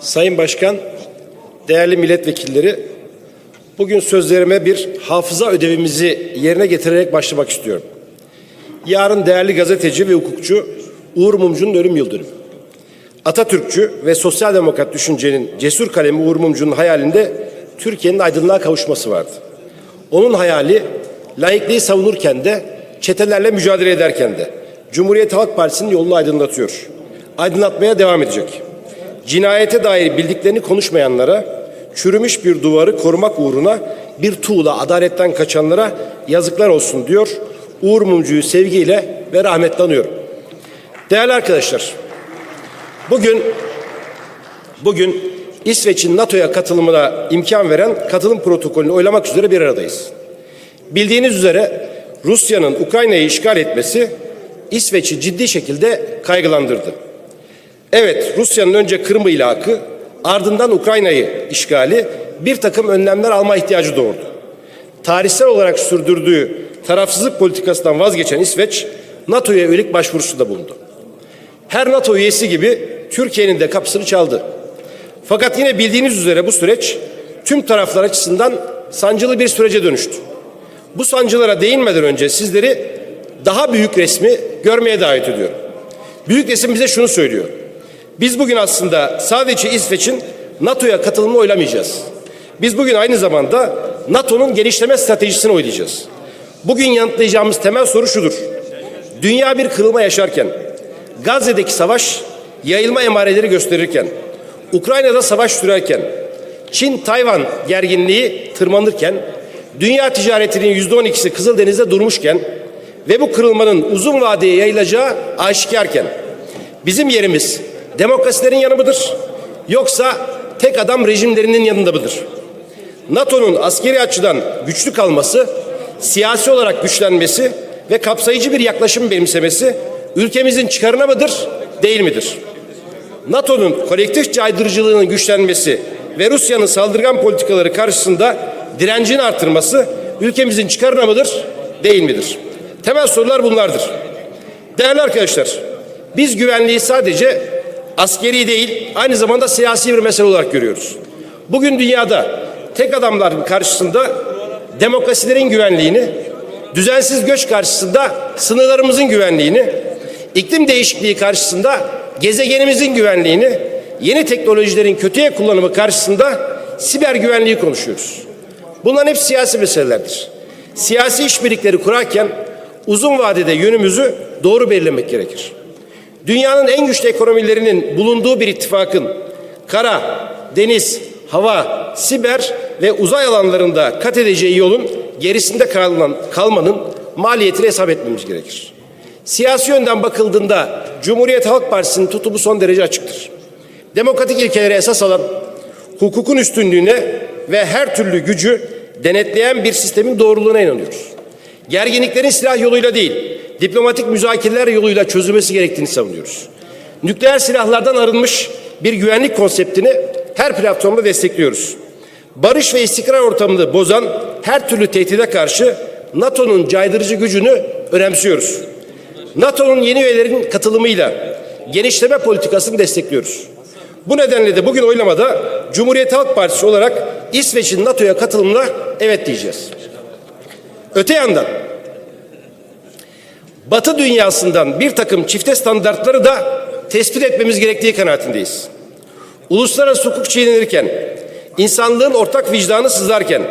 Sayın Başkan, değerli milletvekilleri, bugün sözlerime bir hafıza ödevimizi yerine getirerek başlamak istiyorum. Yarın değerli gazeteci ve hukukçu Uğur Mumcu'nun ölüm yıldönümü. Atatürkçü ve sosyal demokrat düşüncenin cesur kalemi Uğur Mumcu'nun hayalinde Türkiye'nin aydınlığa kavuşması vardı. Onun hayali laikliği savunurken de çetelerle mücadele ederken de Cumhuriyet Halk Partisi'nin yolunu aydınlatıyor. Aydınlatmaya devam edecek. Cinayete dair bildiklerini konuşmayanlara, çürümüş bir duvarı korumak uğruna bir tuğla adaletten kaçanlara yazıklar olsun diyor. Uğur Mumcu'yu sevgiyle ve rahmetle anıyorum. Değerli arkadaşlar, bugün bugün İsveç'in NATO'ya katılımına imkan veren katılım protokolünü oylamak üzere bir aradayız. Bildiğiniz üzere Rusya'nın Ukrayna'yı işgal etmesi İsveç'i ciddi şekilde kaygılandırdı. Evet, Rusya'nın önce Kırım ilhakı, ardından Ukrayna'yı işgali bir takım önlemler alma ihtiyacı doğurdu. Tarihsel olarak sürdürdüğü tarafsızlık politikasından vazgeçen İsveç, NATO'ya üyelik başvurusunda bulundu. Her NATO üyesi gibi Türkiye'nin de kapısını çaldı. Fakat yine bildiğiniz üzere bu süreç tüm taraflar açısından sancılı bir sürece dönüştü. Bu sancılara değinmeden önce sizleri daha büyük resmi görmeye davet ediyorum. Büyük resim bize şunu söylüyor. Biz bugün aslında sadece İsveç'in NATO'ya katılımını oylamayacağız. Biz bugün aynı zamanda NATO'nun genişleme stratejisini oylayacağız. Bugün yanıtlayacağımız temel soru şudur. Dünya bir kırılma yaşarken, Gazze'deki savaş yayılma emareleri gösterirken, Ukrayna'da savaş sürerken, Çin-Tayvan gerginliği tırmanırken, dünya ticaretinin yüzde on ikisi Kızıldeniz'de durmuşken ve bu kırılmanın uzun vadeye yayılacağı aşikarken, bizim yerimiz demokrasilerin yanı mıdır? Yoksa tek adam rejimlerinin yanında mıdır? NATO'nun askeri açıdan güçlü kalması, siyasi olarak güçlenmesi ve kapsayıcı bir yaklaşım benimsemesi ülkemizin çıkarına mıdır, değil midir? NATO'nun kolektif caydırıcılığının güçlenmesi ve Rusya'nın saldırgan politikaları karşısında direncini artırması ülkemizin çıkarına mıdır, değil midir? Temel sorular bunlardır. Değerli arkadaşlar, biz güvenliği sadece askeri değil, aynı zamanda siyasi bir mesele olarak görüyoruz. Bugün dünyada tek adamlar karşısında demokrasilerin güvenliğini, düzensiz göç karşısında sınırlarımızın güvenliğini, iklim değişikliği karşısında gezegenimizin güvenliğini, yeni teknolojilerin kötüye kullanımı karşısında siber güvenliği konuşuyoruz. Bunların hep siyasi meselelerdir. Siyasi işbirlikleri kurarken uzun vadede yönümüzü doğru belirlemek gerekir. Dünyanın en güçlü ekonomilerinin bulunduğu bir ittifakın kara, deniz, hava, siber ve uzay alanlarında kat edeceği yolun gerisinde kalan, kalmanın maliyetini hesap etmemiz gerekir. Siyasi yönden bakıldığında Cumhuriyet Halk Partisi'nin tutumu son derece açıktır. Demokratik ilkelere esas alan, hukukun üstünlüğüne ve her türlü gücü denetleyen bir sistemin doğruluğuna inanıyoruz. Gerginliklerin silah yoluyla değil, diplomatik müzakereler yoluyla çözülmesi gerektiğini savunuyoruz. Nükleer silahlardan arınmış bir güvenlik konseptini her platformda destekliyoruz. Barış ve istikrar ortamını bozan her türlü tehdide karşı NATO'nun caydırıcı gücünü önemsiyoruz. NATO'nun yeni üyelerin katılımıyla genişleme politikasını destekliyoruz. Bu nedenle de bugün oylamada Cumhuriyet Halk Partisi olarak İsveç'in NATO'ya katılımına evet diyeceğiz. Öte yandan Batı dünyasından bir takım çifte standartları da tespit etmemiz gerektiği kanaatindeyiz. Uluslararası hukuk çiğnenirken, insanlığın ortak vicdanı sızlarken,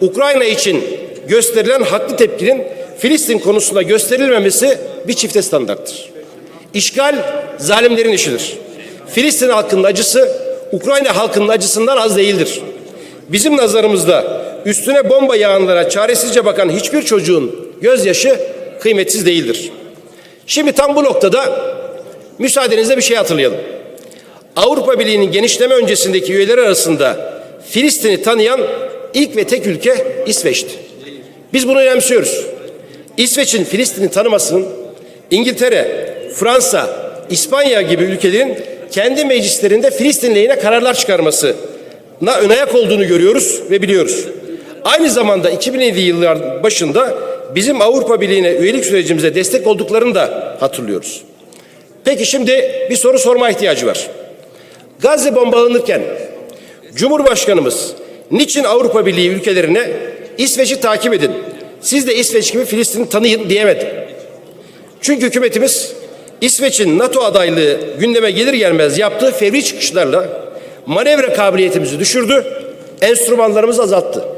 Ukrayna için gösterilen haklı tepkinin Filistin konusunda gösterilmemesi bir çifte standarttır. İşgal zalimlerin işidir. Filistin halkının acısı Ukrayna halkının acısından az değildir. Bizim nazarımızda üstüne bomba yağanlara çaresizce bakan hiçbir çocuğun gözyaşı kıymetsiz değildir. Şimdi tam bu noktada müsaadenizle bir şey hatırlayalım. Avrupa Birliği'nin genişleme öncesindeki üyeleri arasında Filistin'i tanıyan ilk ve tek ülke İsveç'ti. Biz bunu önemsiyoruz. İsveç'in Filistin'i tanımasının İngiltere, Fransa, İspanya gibi ülkelerin kendi meclislerinde Filistin lehine kararlar çıkarmasına ön ayak olduğunu görüyoruz ve biliyoruz. Aynı zamanda 2007 yıllar başında bizim Avrupa Birliği'ne üyelik sürecimize destek olduklarını da hatırlıyoruz. Peki şimdi bir soru sorma ihtiyacı var. Gazze bombalanırken Cumhurbaşkanımız niçin Avrupa Birliği ülkelerine İsveç'i takip edin, siz de İsveç gibi Filistin'i tanıyın diyemedi. Çünkü hükümetimiz İsveç'in NATO adaylığı gündeme gelir gelmez yaptığı fevri çıkışlarla manevra kabiliyetimizi düşürdü, enstrümanlarımızı azalttı.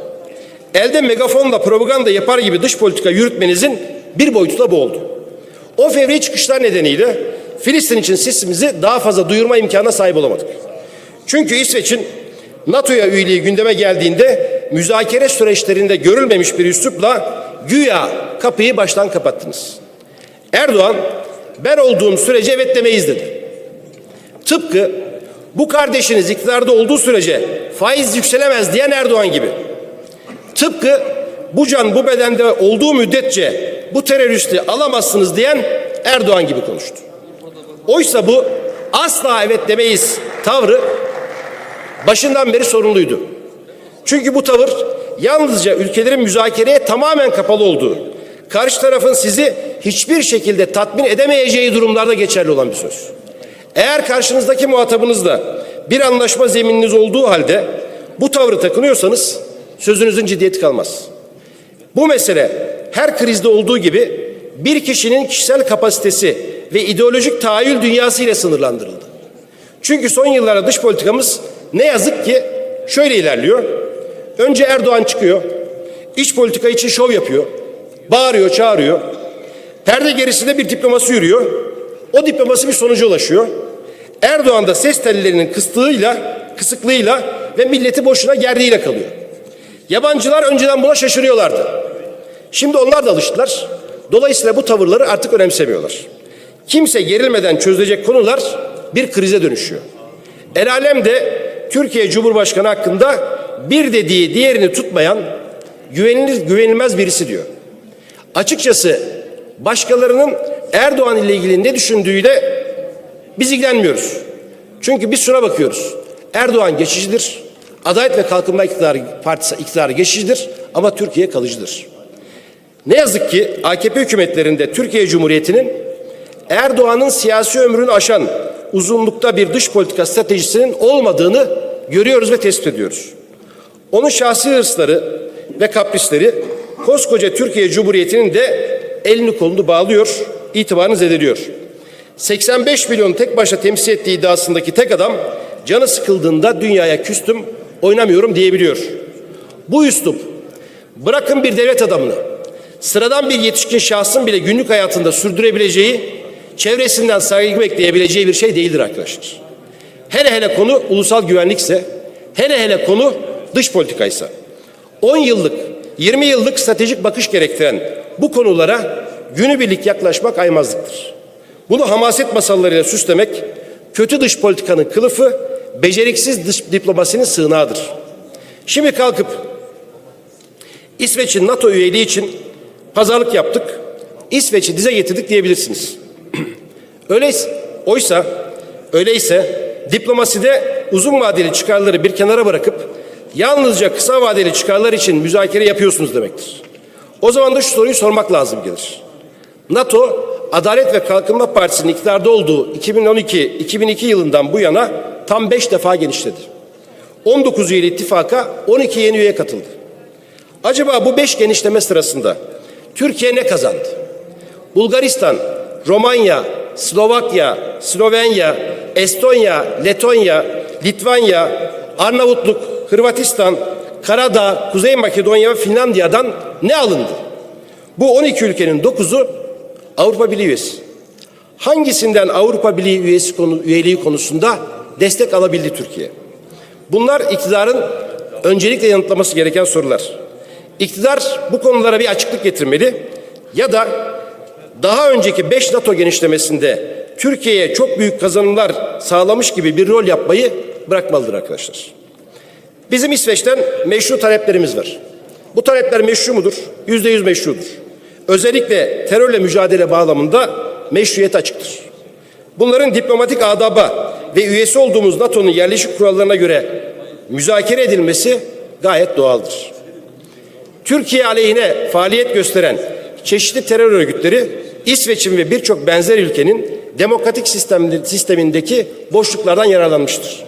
Elde megafonla propaganda yapar gibi dış politika yürütmenizin bir boyutu da bu oldu. O fevri çıkışlar nedeniyle Filistin için sesimizi daha fazla duyurma imkanına sahip olamadık. Çünkü İsveç'in NATO'ya üyeliği gündeme geldiğinde müzakere süreçlerinde görülmemiş bir üslupla güya kapıyı baştan kapattınız. Erdoğan ben olduğum sürece evet demeyiz dedi. Tıpkı bu kardeşiniz iktidarda olduğu sürece faiz yükselemez diyen Erdoğan gibi. Tıpkı bu can bu bedende olduğu müddetçe bu teröristi alamazsınız diyen Erdoğan gibi konuştu. Oysa bu asla evet demeyiz tavrı başından beri sorunluydu. Çünkü bu tavır yalnızca ülkelerin müzakereye tamamen kapalı olduğu, karşı tarafın sizi hiçbir şekilde tatmin edemeyeceği durumlarda geçerli olan bir söz. Eğer karşınızdaki muhatabınızla bir anlaşma zemininiz olduğu halde bu tavrı takınıyorsanız sözünüzün ciddiyeti kalmaz. Bu mesele her krizde olduğu gibi bir kişinin kişisel kapasitesi ve ideolojik tahayyül dünyası ile sınırlandırıldı. Çünkü son yıllarda dış politikamız ne yazık ki şöyle ilerliyor. Önce Erdoğan çıkıyor. iç politika için şov yapıyor. Bağırıyor, çağırıyor. Perde gerisinde bir diploması yürüyor. O diploması bir sonuca ulaşıyor. Erdoğan da ses tellerinin kıstığıyla, kısıklığıyla ve milleti boşuna gerdiğiyle kalıyor. Yabancılar önceden buna şaşırıyorlardı. Şimdi onlar da alıştılar. Dolayısıyla bu tavırları artık önemsemiyorlar. Kimse gerilmeden çözülecek konular bir krize dönüşüyor. El alem de Türkiye Cumhurbaşkanı hakkında bir dediği diğerini tutmayan güvenilir güvenilmez birisi diyor. Açıkçası başkalarının Erdoğan ile ilgili ne düşündüğüyle biz ilgilenmiyoruz. Çünkü biz şuna bakıyoruz. Erdoğan geçicidir. Adalet ve Kalkınma iktidarı, Partisi iktidarı geçicidir ama Türkiye kalıcıdır. Ne yazık ki AKP hükümetlerinde Türkiye Cumhuriyeti'nin Erdoğan'ın siyasi ömrünü aşan uzunlukta bir dış politika stratejisinin olmadığını görüyoruz ve tespit ediyoruz. Onun şahsi hırsları ve kaprisleri koskoca Türkiye Cumhuriyeti'nin de elini kolunu bağlıyor, itibarını zedeliyor. 85 milyon tek başına temsil ettiği iddiasındaki tek adam canı sıkıldığında dünyaya küstüm, oynamıyorum diyebiliyor. Bu üslup bırakın bir devlet adamını, sıradan bir yetişkin şahsın bile günlük hayatında sürdürebileceği, çevresinden saygı bekleyebileceği bir şey değildir arkadaşlar. Hele hele konu ulusal güvenlikse, hele hele konu dış politikaysa. 10 yıllık, 20 yıllık stratejik bakış gerektiren bu konulara günübirlik yaklaşmak aymazlıktır. Bunu hamaset masallarıyla süslemek, kötü dış politikanın kılıfı, beceriksiz dış diplomasinin sığınağıdır. Şimdi kalkıp İsveç'in NATO üyeliği için pazarlık yaptık, İsveç'i dize getirdik diyebilirsiniz. Öyleyse, oysa öyleyse diplomaside uzun vadeli çıkarları bir kenara bırakıp yalnızca kısa vadeli çıkarlar için müzakere yapıyorsunuz demektir. O zaman da şu soruyu sormak lazım gelir. NATO Adalet ve Kalkınma Partisi'nin iktidarda olduğu 2012-2002 yılından bu yana tam 5 defa genişledi. 19 üyeli ittifaka 12 yeni üye katıldı. Acaba bu 5 genişleme sırasında Türkiye ne kazandı? Bulgaristan, Romanya, Slovakya, Slovenya, Estonya, Letonya, Litvanya, Arnavutluk, Hırvatistan, Karadağ, Kuzey Makedonya ve Finlandiya'dan ne alındı? Bu 12 ülkenin 9'u Avrupa Birliği üyesi. Hangisinden Avrupa Birliği üyesi konu, üyeliği konusunda destek alabildi Türkiye? Bunlar iktidarın öncelikle yanıtlaması gereken sorular. İktidar bu konulara bir açıklık getirmeli ya da daha önceki 5 NATO genişlemesinde Türkiye'ye çok büyük kazanımlar sağlamış gibi bir rol yapmayı bırakmalıdır arkadaşlar. Bizim İsveç'ten meşru taleplerimiz var. Bu talepler meşru mudur? Yüzde yüz meşrudur. Özellikle terörle mücadele bağlamında meşruiyet açıktır. Bunların diplomatik adaba ve üyesi olduğumuz NATO'nun yerleşik kurallarına göre müzakere edilmesi gayet doğaldır. Türkiye aleyhine faaliyet gösteren çeşitli terör örgütleri İsveç'in ve birçok benzer ülkenin demokratik sistemindeki boşluklardan yararlanmıştır.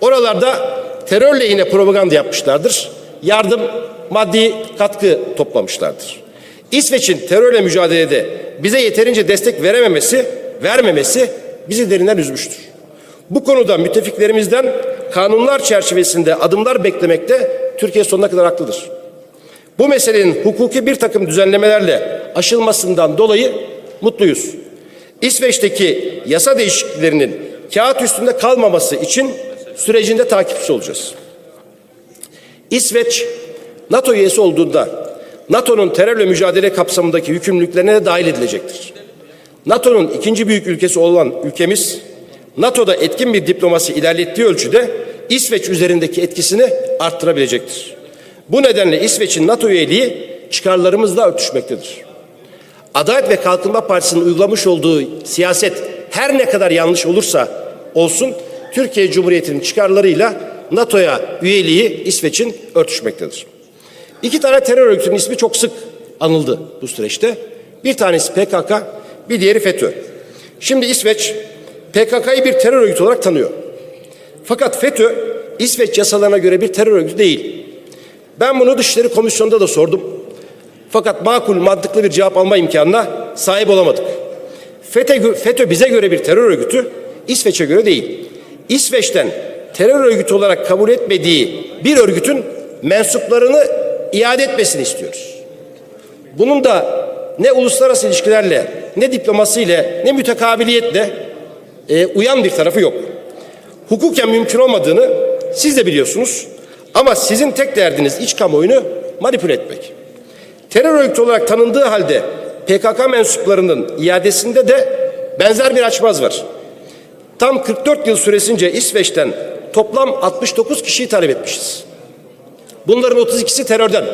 Oralarda terörle yine propaganda yapmışlardır. Yardım, maddi katkı toplamışlardır. İsveç'in terörle mücadelede bize yeterince destek verememesi, vermemesi bizi derinden üzmüştür. Bu konuda müttefiklerimizden kanunlar çerçevesinde adımlar beklemekte Türkiye sonuna kadar haklıdır. Bu meselenin hukuki bir takım düzenlemelerle aşılmasından dolayı mutluyuz. İsveç'teki yasa değişikliklerinin kağıt üstünde kalmaması için sürecinde takipçi olacağız. İsveç NATO üyesi olduğunda NATO'nun terörle mücadele kapsamındaki yükümlülüklerine de dahil edilecektir. NATO'nun ikinci büyük ülkesi olan ülkemiz NATO'da etkin bir diplomasi ilerlettiği ölçüde İsveç üzerindeki etkisini arttırabilecektir. Bu nedenle İsveç'in NATO üyeliği çıkarlarımızla örtüşmektedir. Adalet ve Kalkınma Partisi'nin uygulamış olduğu siyaset her ne kadar yanlış olursa olsun Türkiye Cumhuriyeti'nin çıkarlarıyla NATO'ya üyeliği İsveç'in örtüşmektedir. İki tane terör örgütünün ismi çok sık anıldı bu süreçte. Bir tanesi PKK, bir diğeri FETÖ. Şimdi İsveç PKK'yı bir terör örgütü olarak tanıyor. Fakat FETÖ İsveç yasalarına göre bir terör örgütü değil. Ben bunu Dışişleri Komisyonu'nda da sordum. Fakat makul, mantıklı bir cevap alma imkanına sahip olamadık. FETÖ, FETÖ bize göre bir terör örgütü, İsveç'e göre değil. İsveç'ten terör örgütü olarak kabul etmediği bir örgütün mensuplarını iade etmesini istiyoruz. Bunun da ne uluslararası ilişkilerle, ne diplomasiyle, ne mütekabiliyetle e, uyan bir tarafı yok. Hukuken mümkün olmadığını siz de biliyorsunuz. Ama sizin tek derdiniz iç kamuoyunu manipüle etmek. Terör örgütü olarak tanındığı halde PKK mensuplarının iadesinde de benzer bir açmaz var. Tam 44 yıl süresince İsveç'ten toplam 69 kişiyi talep etmişiz. Bunların 32'si terörden,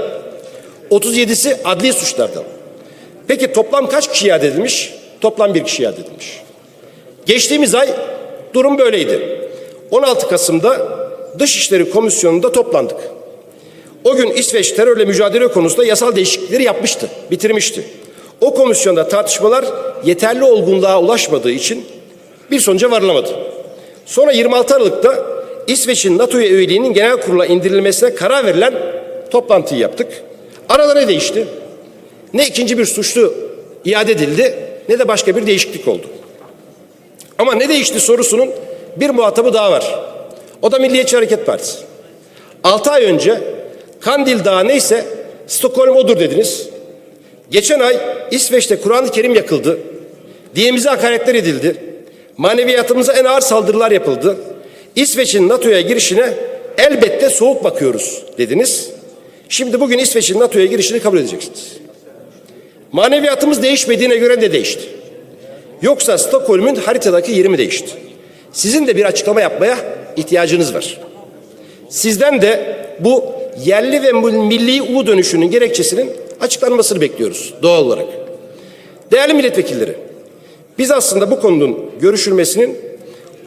37'si adli suçlardan. Peki toplam kaç kişi iade edilmiş? Toplam bir kişi iade edilmiş. Geçtiğimiz ay durum böyleydi. 16 Kasım'da Dışişleri Komisyonu'nda toplandık. O gün İsveç terörle mücadele konusunda yasal değişiklikleri yapmıştı, bitirmişti. O komisyonda tartışmalar yeterli olgunluğa ulaşmadığı için bir sonuca varılamadı. Sonra 26 Aralık'ta İsveç'in NATO'ya üyeliğinin genel kurula indirilmesine karar verilen toplantıyı yaptık. Arada ne değişti? Ne ikinci bir suçlu iade edildi ne de başka bir değişiklik oldu. Ama ne değişti sorusunun bir muhatabı daha var. O da Milliyetçi Hareket Partisi. 6 ay önce Kandil Dağı neyse Stockholm odur dediniz. Geçen ay İsveç'te Kur'an-ı Kerim yakıldı. Dinimize hakaretler edildi. Maneviyatımıza en ağır saldırılar yapıldı. İsveç'in NATO'ya girişine elbette soğuk bakıyoruz dediniz. Şimdi bugün İsveç'in NATO'ya girişini kabul edeceksiniz. Maneviyatımız değişmediğine göre de değişti. Yoksa Stockholm'un haritadaki yeri mi değişti? Sizin de bir açıklama yapmaya ihtiyacınız var. Sizden de bu yerli ve milli U dönüşünün gerekçesinin açıklanmasını bekliyoruz doğal olarak. Değerli milletvekilleri, biz aslında bu konunun görüşülmesinin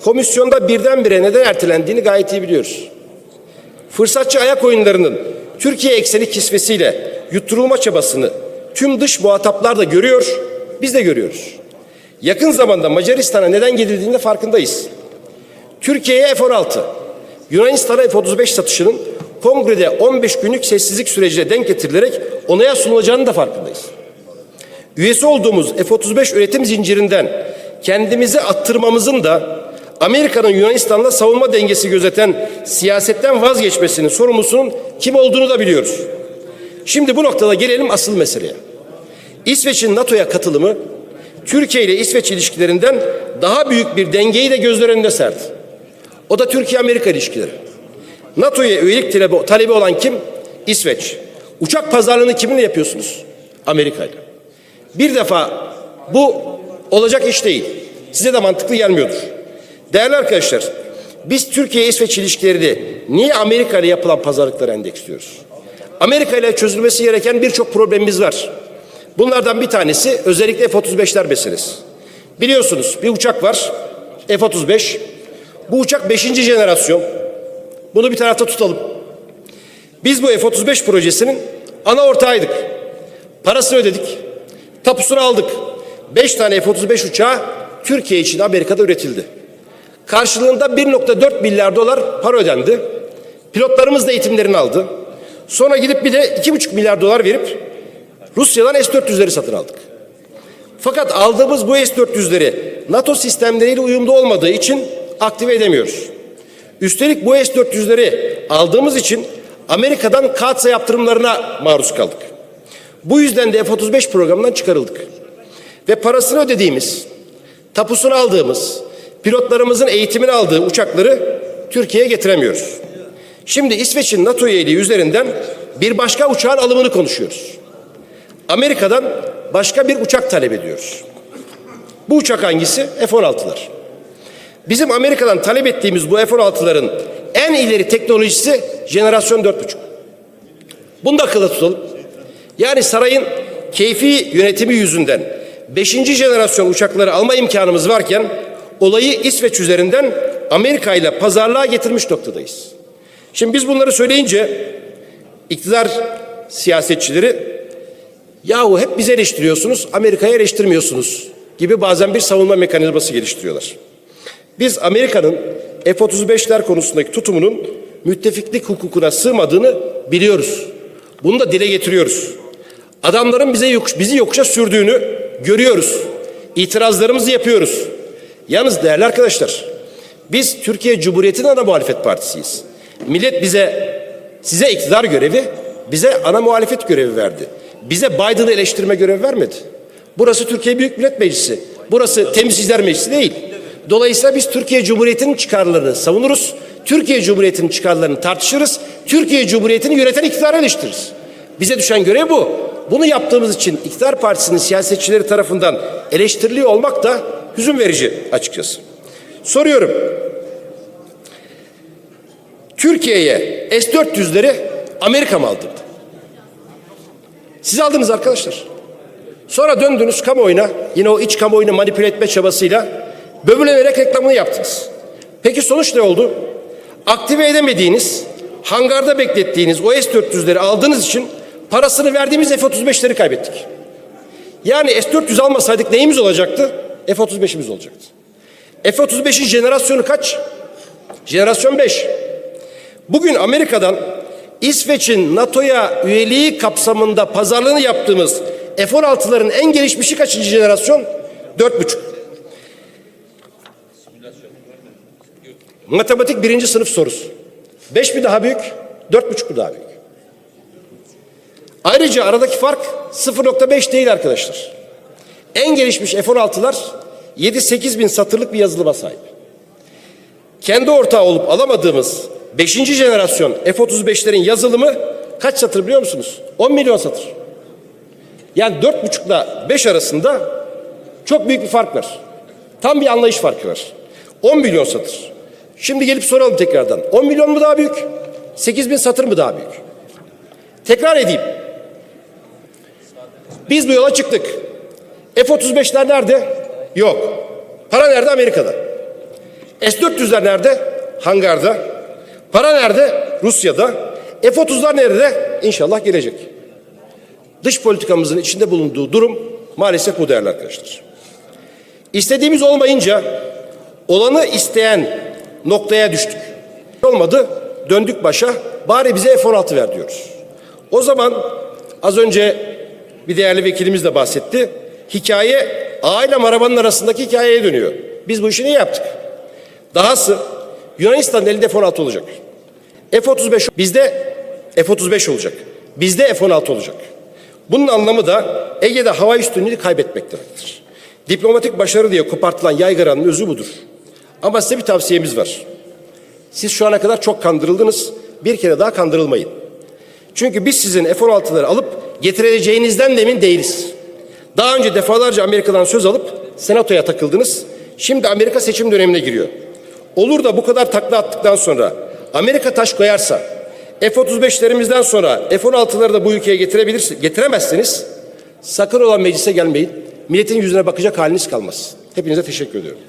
komisyonda birdenbire neden ertelendiğini gayet iyi biliyoruz. Fırsatçı ayak oyunlarının Türkiye ekseni kisvesiyle yutturulma çabasını tüm dış muhataplar da görüyor, biz de görüyoruz. Yakın zamanda Macaristan'a neden gidildiğinde farkındayız. Türkiye'ye F-16, Yunanistan'a F-35 satışının kongrede 15 günlük sessizlik sürecine denk getirilerek onaya sunulacağının da farkındayız. Üyesi olduğumuz F-35 üretim zincirinden kendimizi attırmamızın da Amerika'nın Yunanistan'la savunma dengesi gözeten siyasetten vazgeçmesinin sorumlusunun kim olduğunu da biliyoruz. Şimdi bu noktada gelelim asıl meseleye. İsveç'in NATO'ya katılımı Türkiye ile İsveç ilişkilerinden daha büyük bir dengeyi de gözler önünde serdi. O da Türkiye-Amerika ilişkileri. NATO'ya üyelik talebi, talebi olan kim? İsveç. Uçak pazarlığını kiminle yapıyorsunuz? Amerika ile. Bir defa bu olacak iş değil. Size de mantıklı gelmiyordur. Değerli arkadaşlar, biz Türkiye-İsveç ilişkilerini niye Amerika ile yapılan pazarlıklara endeksliyoruz? Amerika ile çözülmesi gereken birçok problemimiz var. Bunlardan bir tanesi özellikle F-35'ler meselesi. Biliyorsunuz bir uçak var, F-35. Bu uçak 5. jenerasyon. Bunu bir tarafta tutalım. Biz bu F-35 projesinin ana ortağıydık. Parasını ödedik. Tapusunu aldık. 5 tane F-35 uçağı Türkiye için Amerika'da üretildi. Karşılığında 1.4 milyar dolar para ödendi. Pilotlarımız da eğitimlerini aldı. Sonra gidip bir de 2,5 milyar dolar verip Rusya'dan S-400'leri satın aldık. Fakat aldığımız bu S-400'leri NATO sistemleriyle uyumlu olmadığı için aktive edemiyoruz. Üstelik bu S-400'leri aldığımız için Amerika'dan KATSA yaptırımlarına maruz kaldık. Bu yüzden de F-35 programından çıkarıldık. Ve parasını ödediğimiz, tapusunu aldığımız, pilotlarımızın eğitimini aldığı uçakları Türkiye'ye getiremiyoruz. Şimdi İsveç'in NATO üyeliği üzerinden bir başka uçağın alımını konuşuyoruz. Amerika'dan başka bir uçak talep ediyoruz. Bu uçak hangisi? F-16'lar. Bizim Amerika'dan talep ettiğimiz bu F-16'ların en ileri teknolojisi jenerasyon 4.5. Bunu da akılda tutalım. Yani sarayın keyfi yönetimi yüzünden 5. jenerasyon uçakları alma imkanımız varken olayı İsveç üzerinden Amerika ile pazarlığa getirmiş noktadayız. Şimdi biz bunları söyleyince iktidar siyasetçileri yahu hep bizi eleştiriyorsunuz, Amerika'yı eleştirmiyorsunuz gibi bazen bir savunma mekanizması geliştiriyorlar. Biz Amerika'nın F-35'ler konusundaki tutumunun müttefiklik hukukuna sığmadığını biliyoruz. Bunu da dile getiriyoruz. Adamların bize yokuş, bizi yokuşa sürdüğünü görüyoruz. İtirazlarımızı yapıyoruz. Yalnız değerli arkadaşlar, biz Türkiye Cumhuriyeti'nin ana muhalefet partisiyiz. Millet bize, size iktidar görevi, bize ana muhalefet görevi verdi. Bize Biden'ı eleştirme görevi vermedi. Burası Türkiye Büyük Millet Meclisi. Burası Temsilciler Meclisi değil. Dolayısıyla biz Türkiye Cumhuriyeti'nin çıkarlarını savunuruz. Türkiye Cumhuriyeti'nin çıkarlarını tartışırız. Türkiye Cumhuriyeti'ni yöneten iktidarı eleştiririz. Bize düşen görev bu. Bunu yaptığımız için iktidar partisinin siyasetçileri tarafından eleştiriliyor olmak da hüzün verici açıkçası. Soruyorum. Türkiye'ye S-400'leri Amerika mı aldırdı? Siz aldınız arkadaşlar. Sonra döndünüz kamuoyuna, yine o iç kamuoyunu manipüle etme çabasıyla böbürlenerek reklamını yaptınız. Peki sonuç ne oldu? Aktive edemediğiniz, hangarda beklettiğiniz o S-400'leri aldığınız için parasını verdiğimiz F-35'leri kaybettik. Yani S-400 almasaydık neyimiz olacaktı? F-35'imiz olacaktı. F-35'in jenerasyonu kaç? Jenerasyon 5. Bugün Amerika'dan İsveç'in NATO'ya üyeliği kapsamında pazarlığını yaptığımız F-16'ların en gelişmişi kaçıncı jenerasyon? Dört buçuk. Matematik birinci sınıf sorusu. Beş mi daha büyük? Dört buçuk mu daha büyük? Ayrıca aradaki fark 0.5 değil arkadaşlar. En gelişmiş F-16'lar 7-8 bin satırlık bir yazılıma sahip. Kendi ortağı olup alamadığımız 5. jenerasyon F-35'lerin yazılımı kaç satır biliyor musunuz? 10 milyon satır. Yani 4,5 ile 5 arasında çok büyük bir fark var. Tam bir anlayış farkı var. 10 milyon satır. Şimdi gelip soralım tekrardan. 10 milyon mu daha büyük? 8 bin satır mı daha büyük? Tekrar edeyim. Biz bu yola çıktık. F-35'ler nerede? Yok. Para nerede? Amerika'da. S-400'ler nerede? Hangarda. Para nerede? Rusya'da. F-30'lar nerede? İnşallah gelecek. Dış politikamızın içinde bulunduğu durum maalesef bu değerli arkadaşlar. İstediğimiz olmayınca olanı isteyen noktaya düştük. Olmadı döndük başa bari bize F-16 ver diyoruz. O zaman az önce bir değerli vekilimiz de bahsetti. Hikaye aile arabanın arasındaki hikayeye dönüyor. Biz bu işi niye yaptık? Dahası Yunanistan'ın elinde F-16 olacak. F-35 bizde F-35 olacak. Bizde F-16 olacak. Bunun anlamı da Ege'de hava üstünlüğünü kaybetmek demektir. Diplomatik başarı diye kopartılan yaygaranın özü budur. Ama size bir tavsiyemiz var. Siz şu ana kadar çok kandırıldınız. Bir kere daha kandırılmayın. Çünkü biz sizin F-16'ları alıp getireceğinizden de emin değiliz. Daha önce defalarca Amerika'dan söz alıp senatoya takıldınız. Şimdi Amerika seçim dönemine giriyor. Olur da bu kadar takla attıktan sonra Amerika taş koyarsa F-35'lerimizden sonra F-16'ları da bu ülkeye getirebilirsiniz, getiremezseniz sakın olan meclise gelmeyin. Milletin yüzüne bakacak haliniz kalmaz. Hepinize teşekkür ediyorum.